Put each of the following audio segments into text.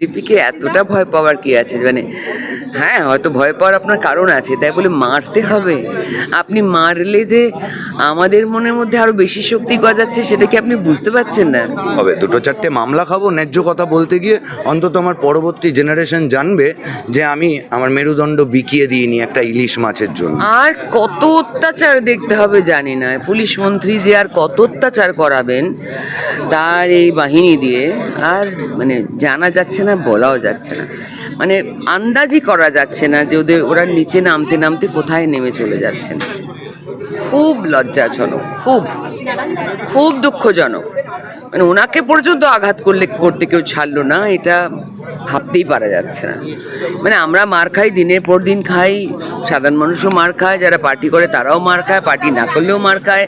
সিপিকে এতটা ভয় পাওয়ার কি আছে? মানে হ্যাঁ হয়তো ভয় পাওয়ার আপনার কারণ আছে তাই বলে মারতে হবে। আপনি মারলে যে আমাদের মনের মধ্যে আরও বেশি শক্তি গজাচ্ছে সেটা কি আপনি বুঝতে পারছেন না? হবে দুটো চারটে মামলা খাব ন্যায্য কথা বলতে গিয়ে অন্তত আমার পরবর্তী জেনারেশন জানবে যে আমি আমার মেরুদণ্ড বিকিয়ে দিইনি একটা ইলিশ মাছের জন্য। আর কত অত্যাচার দেখতে হবে জানি না। পুলিশ মন্ত্রী যে আর কত অত্যাচার করাবেন তার এই বাহিনী দিয়ে আর মানে জানা যাচ্ছে না বলাও যাচ্ছে না। মানে আন্দাজই করা যাচ্ছে না যে ওদের, ওরা নিচে নামতে নামতে কোথায় নেমে চলে যাচ্ছেন খুব লজ্জাজনক, খুব খুব দুঃখজনক। মানে ওনাকে পর্যন্ত আঘাত করলে, করতে কেউ ছাড়লো না, এটা ভাবতেই পারা যাচ্ছে না। মানে আমরা মার খাই, দিনের পর দিন খাই, সাধারণ মানুষও মার খায়, যারা পার্টি করে তারাও মার খায়, পার্টি না করলেও মার খায়।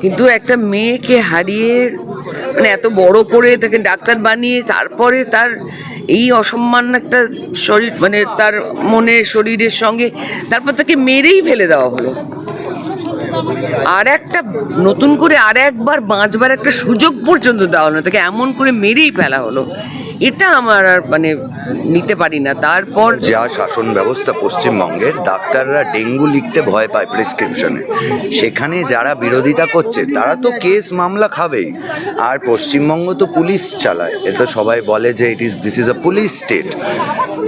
কিন্তু একটা মেয়েকে হারিয়ে মানে এত বড় করে তাকে ডাক্তার বানিয়ে, তারপরে তার এই অসম্মান একটা শরীর মানে তার মনে শরীরের সঙ্গে, তারপর তাকে মেরেই ফেলে দেওয়া হলো। আর একটা নতুন করে আর একবার, বাঁচবার একটা সুযোগ পর্যন্ত দেওয়া হলো তাকে এমন করে মেরেই ফেলা হলো। এটা আমার আর মানে নিতে পারি না। তারপর যা শাসন ব্যবস্থা পশ্চিমবঙ্গের, ডাক্তাররা ডেঙ্গু লিখতে ভয় পায় প্রেসক্রিপশনে। সেখানে যারা বিরোধিতা করছে, তারা তো কেস মামলা খাবেই। আর পশ্চিমবঙ্গ তো পুলিশ চালায়। এটা সবাই বলে যে it is this is a police state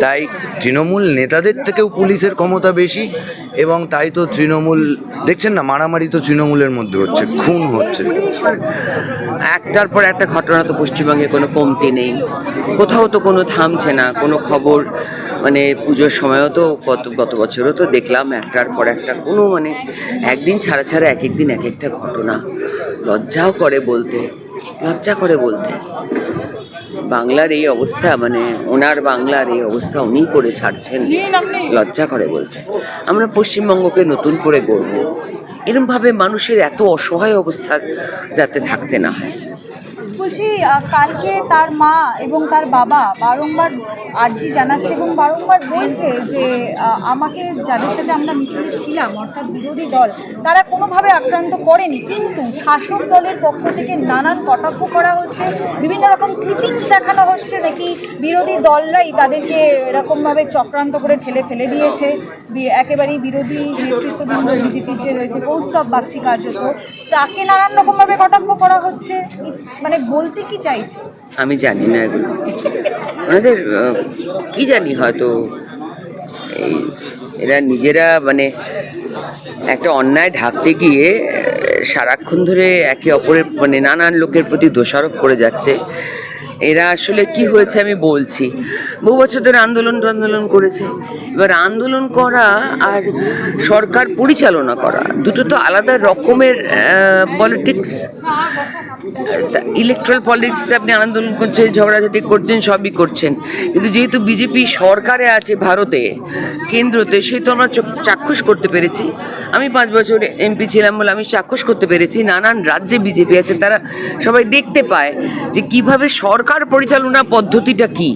তাই তৃণমূল নেতাদের থেকেও পুলিশের ক্ষমতা বেশি এবং তাই তো তৃণমূল, দেখছেন না, মারামারি তো তৃণমূলের মধ্যে হচ্ছে, খুন হচ্ছে। একটার পর একটা ঘটনা তো পশ্চিমবঙ্গে কোনো কমতি নেই। কোথাও তো কোনো থামছে না, কোনো খবর মানে পুজোর সময়ও তো গত গত বছরও তো দেখলাম একটার পর একটা কোনো মানে একদিন ছাড়া ছাড়া এক একদিন এক একটা ঘটনা। লজ্জাও করে বলতে, লজ্জা করে বলতে। বাংলার এই অবস্থা মানে ওনার বাংলার এই অবস্থা উনি করে ছাড়ছেন, লজ্জা করে বলতে। আমরা পশ্চিমবঙ্গকে নতুন করে গড়ব। এরমভাবে মানুষের এত অসহায় অবস্থার যাতে থাকতে না হয়। বলছি কালকে তার মা এবং তার বাবা বারংবার আর্জি জানাচ্ছে এবং বারংবার বলছে যে আমাকে যাদের সাথে আমরা মিছিলে ছিলাম, অর্থাৎ বিরোধী দল, তারা কোনোভাবে আক্রান্ত করেনি। কিন্তু শাসক দলের পক্ষ থেকে নানান কটাক্ষ করা হচ্ছে, বিভিন্ন রকম ক্লিপিংস দেখানো হচ্ছে নাকি বিরোধী দলরাই তাদেরকে এরকমভাবে চক্রান্ত করে ঠেলে ফেলে দিয়েছে। একেবারেই বিরোধী নেতৃত্ববৃন্দ বিজেপির যে রয়েছে কৌস্তব বাগচি কার্যত তাকে নানান রকমভাবে কটাক্ষ করা হচ্ছে। মানে বলতে কি চাইছে? আমি জানি না এগুলো। ওনাদের কি জানি হয়তো এই এরা নিজেরা মানে একটা অন্যায় ঢাকতে গিয়ে সারাক্ষণ ধরে একে অপরের মানে নানান লোকের প্রতি দোষারোপ করে যাচ্ছে। এরা আসলে কি হয়েছে আমি বলছি। বহু বছর ধরে আন্দোলন আন্দোলন করেছে। এবার আন্দোলন করা আর সরকার পরিচালনা করা দুটো তো আলাদা রকমের পলিটিক্স ইলেকট্রাল পলিটিক্স আপনি আন্দোলন করছেন, ঝগড়াঝাটি করছেন, সবই করছেন। কিন্তু যেহেতু বিজেপি সরকারে আছে ভারতে, কেন্দ্রতে, সেহেতু আমরা চাক্ষুষ করতে পেরেছি। আমি পাঁচ বছর এমপি ছিলাম বলে আমি চাক্ষুষ করতে পেরেছি। নানান রাজ্যে বিজেপি আছে, তারা সবাই দেখতে পায় যে কীভাবে সরকার পরিচালনা পদ্ধতিটা কি?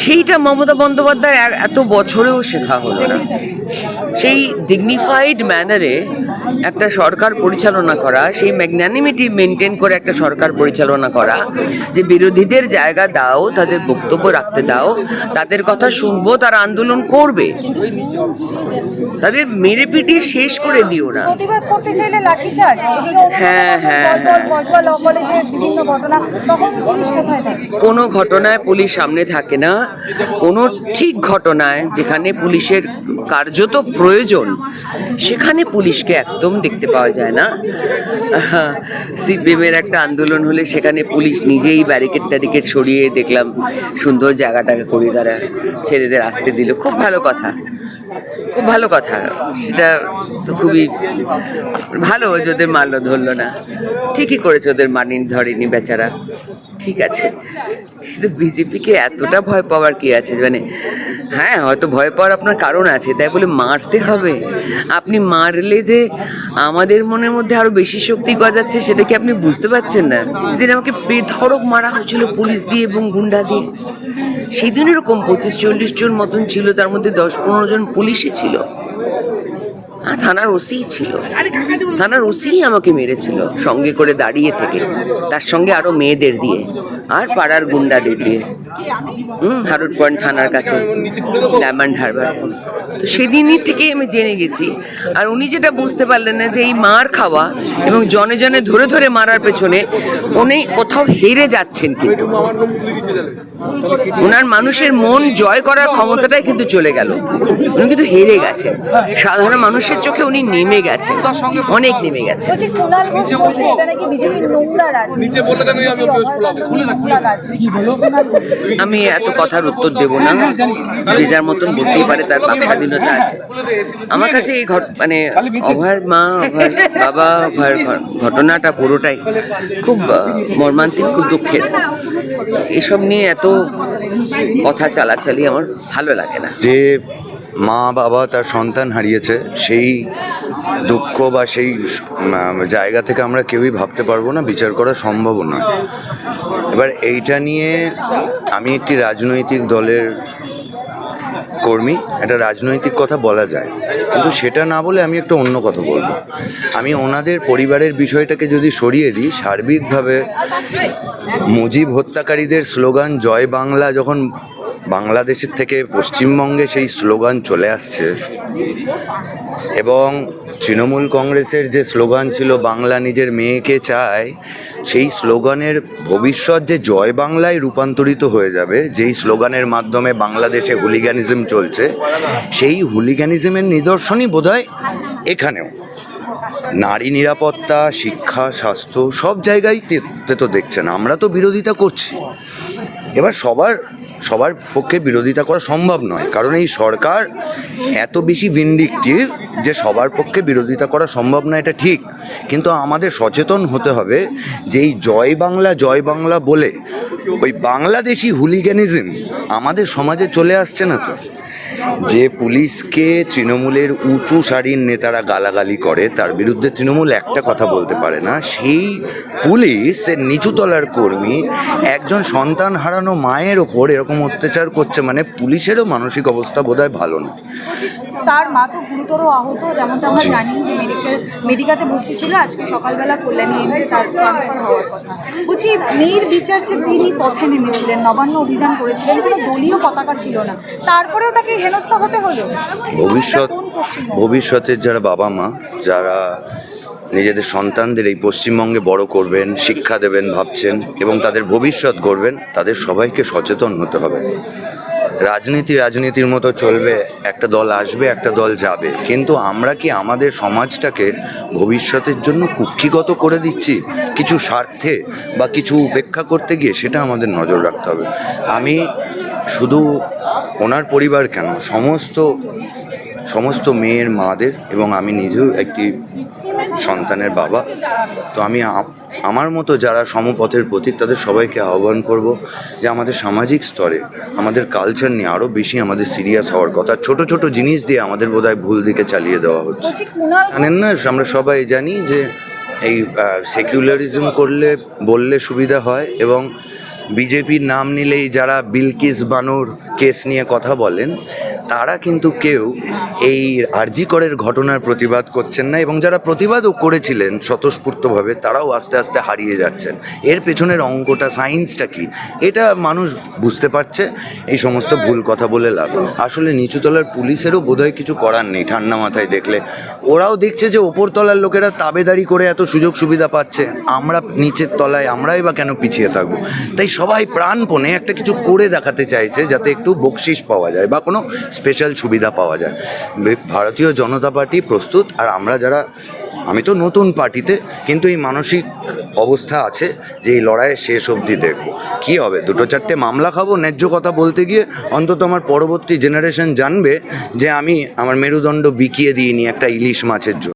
সেইটা মমতা বন্দ্যোপাধ্যায় এত বছরেও শেখা হলো না। সেই ডিগনিফাইড ম্যানারে একটা সরকার পরিচালনা করা সেই ম্যাগনানিমিটি মেনটেন করে একটা সরকার পরিচালনা করা। যে বিরোধীদের জায়গা দাও তাদের বক্তব্য রাখতে দাও তাদের কথা শুনব তারা আন্দোলন করবে। তাদের মেরে পিটিয়ে শেষ করে দিও না। হ্যাঁ, হ্যাঁ, থাকে? কোনো ঘটনায় পুলিশ সামনে থাকে না। কোনো ঠিক ঘটনায় যেখানে পুলিশের কার্যত প্রয়োজন সেখানে পুলিশকে একদম দেখতে পাওয়া যায় না। সিপিএমের একটা আন্দোলন হলে সেখানে পুলিশ নিজেই ব্যারিকেড ট্যারিকেড সরিয়ে দেখলাম, সুন্দর জায়গাটাকে করে তারা ছেলেদের আসতে দিল। খুব ভালো কথা। খুব ভালো কথা। সেটা তো খুবই ভালো যে ওদের মারল, ধরলো না। ঠিকই করেছে ওদের মানিন ধরেনি বেচারা। ঠিক আছে। কিন্তু বিজেপিকে এতটা ভয় পাওয়ার কি আছে? মানে হ্যাঁ হয়তো ভয় পাওয়ার আপনার কারণ আছে, তাই বলে মারতে হবে। আপনি মারলে যে আমাদের মনের মধ্যে আরও বেশি শক্তি গজাচ্ছে, সেটা কি আপনি বুঝতে পারছেন না? যেদিন আমাকে বেধড়ক মারা হয়েছিল পুলিশ দিয়ে এবং গুন্ডা দিয়ে, সেদিন এরকম পঁচিশ, চল্লিশ জন মতন ছিল, তার মধ্যে দশ, পনেরো জন পুলিশে ছিল। হ্যাঁ থানার ওসিই ছিল। থানার ওসিই আমাকে মেরেছিল সঙ্গে করে দাঁড়িয়ে থেকে, তার সঙ্গে আরও মেয়েদের দিয়ে, আর পাড়ার গুন্ডাদের দিয়ে। হুম হারুড পয়েন্ট থানার কাছে ডায়মন্ড হারবার। তো সেদিনই থেকে আমি জেনে গেছি। আর উনি যেটা বুঝতে পারলেন না যে এই মার খাওয়া এবং জনে জনে ধরে ধরে মারার পেছনে উনি কোথাও হেরে যাচ্ছেন কিন্তু। ওনার মানুষের মন জয় করার ক্ষমতাটাই কিন্তু চলে গেল। উনি কিন্তু হেরে গেছেন। সাধারণ মানুষের চোখে উনি নেমে গেছেন। অনেক নেমে রাজনীতি। নিচে বলে দেন, আমি। খুলে আমি এত কথার উত্তর দেব না। যে যার মতন বলতেই পারে, তার বাক স্বাধীনতা আছে। আমার কাছে এই ঘট মানে অভয়ের মা, অভয়ের বাবা, অভয়ের ঘটনাটা পুরোটাই খুব মর্মান্তিক, খুব দুঃখের। এসব নিয়ে এত কথা চালাচালি আমার ভালো লাগে না। যে মা, বাবা তার সন্তান হারিয়েছে, সেই দুঃখ বা সেই জায়গা থেকে আমরা কেউই ভাবতে পারব না, বিচার করা সম্ভব নয়। এবার এইটা নিয়ে আমি একটি রাজনৈতিক দলের কর্মী, একটা রাজনৈতিক কথা বলা যায়। কিন্তু সেটা না বলে আমি একটা অন্য কথা বলব। আমি ওনাদের পরিবারের বিষয়টাকে যদি সরিয়ে দিই, সার্বিকভাবে মুজিব হত্যাকারীদের স্লোগান, জয় বাংলা যখন বাংলাদেশের থেকে পশ্চিমবঙ্গে সেই স্লোগান চলে আসছে। এবং তৃণমূল কংগ্রেসের যে স্লোগান ছিল, বাংলা নিজের মেয়েকে চায়, সেই স্লোগানের ভবিষ্যৎ যে জয় বাংলায় রূপান্তরিত হয়ে যাবে, যেই স্লোগানের মাধ্যমে বাংলাদেশে হুলিগ্যানিজম চলছে, সেই হুলিগ্যানিজমের নিদর্শনই বোধহয় এখানেও। নারী নিরাপত্তা, শিক্ষা, স্বাস্থ্য, সব জায়গায় তে দেখছেন, আমরা তো বিরোধিতা করছি। এবার সবার সবার পক্ষে বিরোধিতা করা সম্ভব নয়। কারণ এই সরকার এত বেশি ভিন্ডিকটিভ যে সবার পক্ষে বিরোধিতা করা সম্ভব নয় এটা ঠিক। কিন্তু আমাদের সচেতন হতে হবে যে এই জয় বাংলা জয় বাংলা বলে ওই বাংলাদেশি হুলিগ্যানিজম আমাদের সমাজে চলে আসছে না তো? যে পুলিশকে তৃণমূলের উঁচু সারির নেতারা গালাগালি করে তার বিরুদ্ধে তৃণমূল একটা কথা বলতে পারে না। সেই পুলিশ এর নিচুতলার কর্মী একজন সন্তান হারানো মায়ের ওপর এরকম অত্যাচার করছে মানে পুলিশেরও মানসিক অবস্থা বোধহয় ভালো না। তার মা তো গুরুতর আহত যেমনটা আমরা জানি যে মেডিকেল মেডিকাতে ভর্তি ছিল আজকে সকালবেলা কল্যাণী তার ট্রান্সফার হওয়ার কথা। বলছি মেয়ের বিচার তিনি পথে নেমেছিলেন নবান্ন অভিযান করেছিলেন কোনো দলীয় পতাকা ছিল না। তারপরেও তাকে হেনস্থা হতে হলো? ভবিষ্যৎ ভবিষ্যতের যারা বাবা মা যারা নিজেদের সন্তানদের এই পশ্চিমবঙ্গে বড় করবেন শিক্ষা দেবেন ভাবছেন এবং তাদের ভবিষ্যৎ করবেন তাদের সবাইকে সচেতন হতে হবে। রাজনীতি রাজনীতির মতো চলবে একটা দল আসবে একটা দল যাবে। কিন্তু আমরা কি আমাদের সমাজটাকে ভবিষ্যতের জন্য কুক্ষিগত করে দিচ্ছি? কিছু স্বার্থে বা কিছু উপেক্ষা করতে গিয়ে সেটা আমাদের নজর রাখতে হবে। আমি শুধু ওনার পরিবার কেন? সমস্ত সমস্ত মেয়ের মাদের এবং আমি নিজেও একটি সন্তানের বাবা। তো আমি আমার মতো যারা সমপথের প্রতীক তাদের সবাইকে আহ্বান করব যে আমাদের সামাজিক স্তরে আমাদের কালচার নিয়ে আরও বেশি আমাদের সিরিয়াস হওয়ার কথা ছোট ছোট জিনিস দিয়ে আমাদের বোধহয় ভুল দিকে চালিয়ে দেওয়া হচ্ছে। জানেন না আমরা সবাই জানি যে এই সেকুলারিজম করলে বললে সুবিধা হয় এবং বিজেপির নাম নিলেই যারা বিলকিস বানুর কেস নিয়ে কথা বলেন তারা কিন্তু কেউ এই আরজিকরের ঘটনার প্রতিবাদ করছেন না এবং যারা প্রতিবাদও করেছিলেন স্বতঃস্ফূর্তভাবে, তারাও আস্তে আস্তে হারিয়ে যাচ্ছেন। এর পেছনের অঙ্কটা সায়েন্সটা কি? এটা মানুষ বুঝতে পারছে, এই সমস্ত ভুল কথা বলে লাভ। আসলে নিচুতলার পুলিশেরও বোধহয় কিছু করার নেই, ঠান্ডা মাথায় দেখলে। ওরাও দেখছে যে ওপরতলার লোকেরা তাবেদারি করে এত সুযোগ সুবিধা পাচ্ছে। আমরা নিচের তলায়, আমরাই বা কেন পিছিয়ে থাকব? তাই সবাই প্রাণপণে একটা কিছু করে দেখাতে চাইছে, যাতে একটু বকশিস পাওয়া যায় বা কোনো স্পেশাল সুবিধা পাওয়া যায়। ভারতীয় জনতা পার্টি প্রস্তুত, আর আমরা যারা, আমি তো নতুন পার্টিতে, কিন্তু এই মানসিক অবস্থা আছে যে এই লড়াইয়ে শেষ অবধি দেখব। কি হবে? দুটো চারটে মামলা খাব ন্যায্য কথা বলতে গিয়ে, অন্তত আমার পরবর্তী জেনারেশন জানবে যে আমি আমার মেরুদণ্ড বিকিয়ে দিইনি একটা ইলিশ মাছের জন্য।